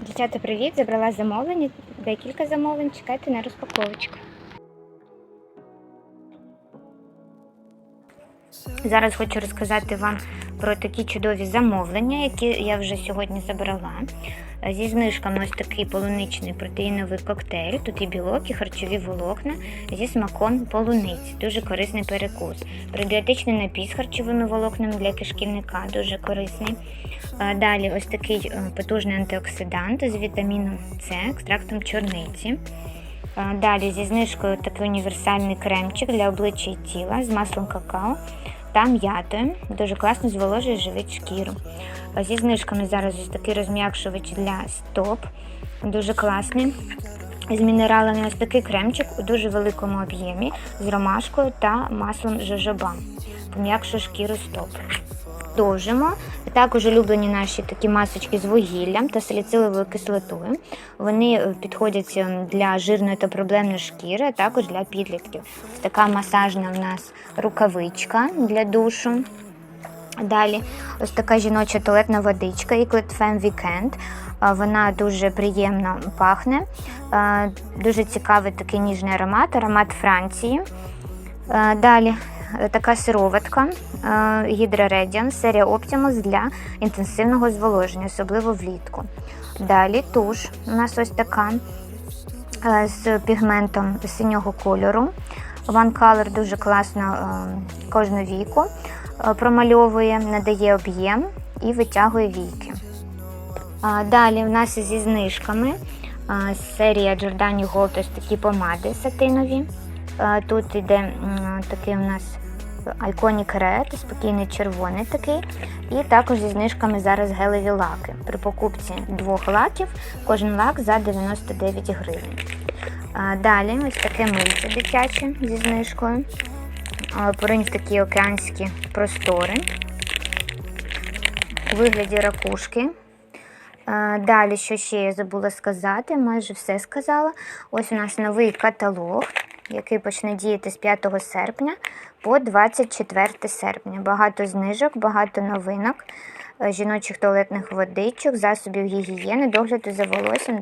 Дівчата, привіт! Забрала замовлення. Декілька замовлень. Чекайте на розпаковочку. Зараз хочу розказати вам про такі чудові замовлення, які я вже сьогодні забрала. Зі знижками ось такий полуничний протеїновий коктейль. Тут і білок, і харчові волокна зі смаком полуниці. Дуже корисний перекус. Пробіотичний напій з харчовими волокнами для кишківника, дуже корисний. Далі ось такий е, потужний антиоксидант з вітаміном С, екстрактом чорниці. Далі зі знижкою такий універсальний кремчик для обличчя і тіла з маслом какао та м'яти. Дуже класно зволожує живить шкіру. Зі знижками зараз ось такий розм'якшувач для стоп. Дуже класний. З мінералами ось такий кремчик у дуже великому об'ємі з ромашкою та маслом жожоба. Пом'якшує шкіру стоп. Продовжимо. Також улюблені наші такі масочки з вугіллям та саліциловою кислотою. Вони е, підходять е, для жирної та проблемної шкіри, а також для підлітків. Така масажна в нас рукавичка для душу. Далі ось така жіноча туалетна водичка Eclat Femme Weekend. Вона дуже приємно пахне. Дуже цікавий такий ніжний аромат, аромат Франції. Далі е, така сироватка е, Hydra Radiance, серія Optimus для інтенсивного зволоження, особливо влітку. Далі туш. У нас ось така е, з пігментом синього кольору. One Color дуже класно е, кожну віку е, промальовує, надає об'єм і витягує віки. Далі в нас зі знижками серія Giordani Gold ось такі помади сатинові. Тут іде такий у нас Iconic Red, спокійний червоний такий. І також зі знижками зараз гелеві лаки. При покупці двох лаків кожен лак за 99 гривень. Далі ось таке мильце дитяче зі знижкою. Поринь в такі океанські простори у вигляді ракушки. Далі, що ще я забула сказати, майже все сказала. Ось у нас новий каталог, який почне діяти з 5 серпня по 24 серпня. Багато знижок, багато новинок, е, жіночих туалетних водичок, засобів гігієни, догляду за волоссям.